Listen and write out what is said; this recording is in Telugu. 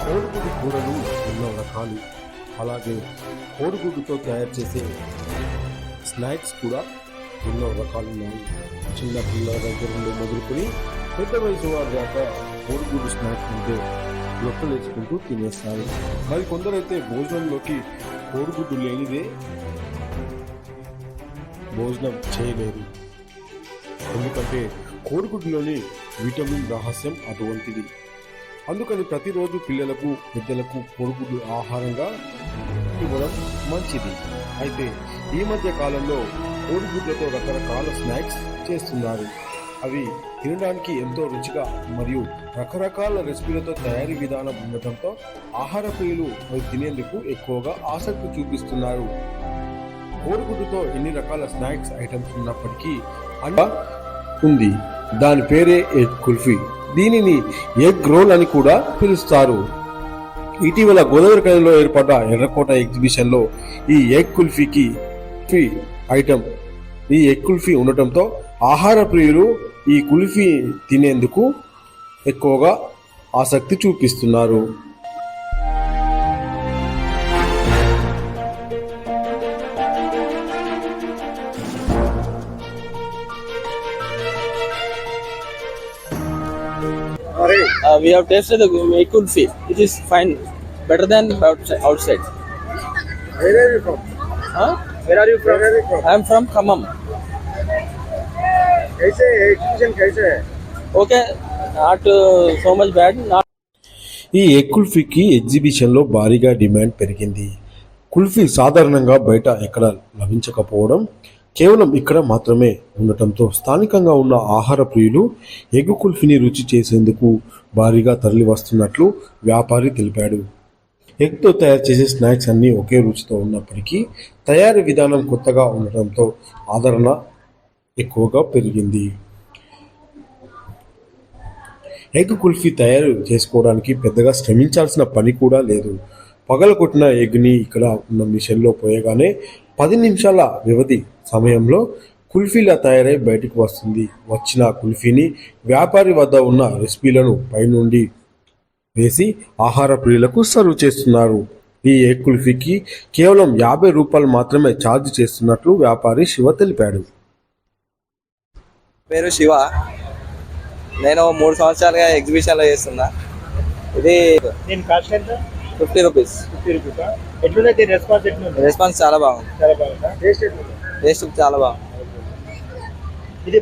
కోడిగుడ్డు కూరలు ఎన్నో రకాలు. అలాగే కోడిగుడ్డుతో తయారు చేసే స్నాక్స్ కూడా ఎన్నో రకాలు ఉన్నాయి చిన్న పిల్లల దగ్గర నుండి మొదలుకొని పెద్ద వయసు వారి దాకా కోడిగుడ్డు స్నాక్స్ ఉంటే లొక్కలు వేసుకుంటూ తినేస్తారు. మరి కొందరైతే భోజనంలోకి కోడిగుడ్డు లేనిదే భోజనం చేయలేదు ఎందుకంటే కోడిగుడ్డులోని విటమిన్ రహస్యం అటువంటిది. అందుకని ప్రతిరోజు పిల్లలకు పెద్దలకు కోడిగుడ్డు ఆహారంగా ఇవ్వడం మంచిది. అయితే ఈ మధ్య కాలంలో కోడిగుడ్లతో రకరకాల స్నాక్స్ చేస్తున్నారు. అవి తినడానికి ఎంతో రుచిగా మరియు రకరకాల రెసిపీలతో తయారీ విధానం ఉండటంతో ఆహార ప్రియులు అవి తినేందుకు ఎక్కువగా ఆసక్తి చూపిస్తున్నారు. కోడిగుడ్డుతో ఎన్ని రకాల స్నాక్స్ ఐటమ్స్ ఉన్నప్పటికీ అండ ఉంది. దాని పేరే ఎగ్ కుల్ఫీ. దీనిని ఎగ్ రోల్ అని కూడా పిలుస్తారు. ఇటీవల గోదావరి కళలో ఏర్పడ్డ ఎర్రకోట ఎగ్జిబిషన్లో ఈ ఎగ్ కుల్ఫీకి ఐటమ్. ఈ ఎగ్ కుల్ఫీ ఉండటంతో ఆహార ప్రియులు ఈ కుల్ఫీ తినేందుకు ఎక్కువగా ఆసక్తి చూపిస్తున్నారు Uh, we have tasted the egg kulfi. It is fine, better than outside. outside. Where are you from? Huh? Where are you from? Where are you from? I am from Khammam. ఈ ఎగ్ కుల్ఫీకి ఎగ్జిబిషన్లో భారీగా డిమాండ్ పెరిగింది. కుల్ఫీ సాధారణంగా బయట ఎక్కడ లభించకపోవడం కేవలం ఇక్కడ మాత్రమే ఉండటంతో స్థానికంగా ఉన్న ఆహార ప్రియులు ఎగ్గు కుల్ఫీని రుచి చేసేందుకు భారీగా తరలి వస్తున్నట్లు వ్యాపారి తెలిపాడు. ఎగ్తో తయారు చేసే స్నాక్స్ అన్నీ ఒకే రుచితో ఉన్నప్పటికీ తయారీ విధానం కొత్తగా ఉండటంతో ఆదరణ ఎక్కువగా పెరిగింది. ఎగ్ కుల్ఫీ తయారు చేసుకోవడానికి పెద్దగా శ్రమించాల్సిన పని కూడా లేదు. పగలగొట్టిన ఎగ్ని ఇక్కడ ఉన్న మిషన్లో పోయగానే పది నిమిషాల వ్యవధి సమయంలో కుల్ఫీలా తయారై బయటకు వస్తుంది. వచ్చిన కుల్ఫీని వ్యాపారి వద్ద ఉన్న రెసిపీలను పైనుండి వేసి ఆహార ప్రియులకు సర్వ్ చేస్తున్నారు. ఈ ఎగ్ కుల్ఫీకి కేవలం యాభై రూపాయలు మాత్రమే ఛార్జ్ చేస్తున్నట్లు వ్యాపారి శివ తెలిపాడు. పేరు శివ. నేను మూడు సంవత్సరాలుగా ఎగ్జిబిషన్లో చేస్తున్నా. ఇది ఫిఫ్టీ రూపీస్. రెస్పాన్స్ చాలా బాగుంది. టేస్ట్ చాలా బాగుంది. ఇది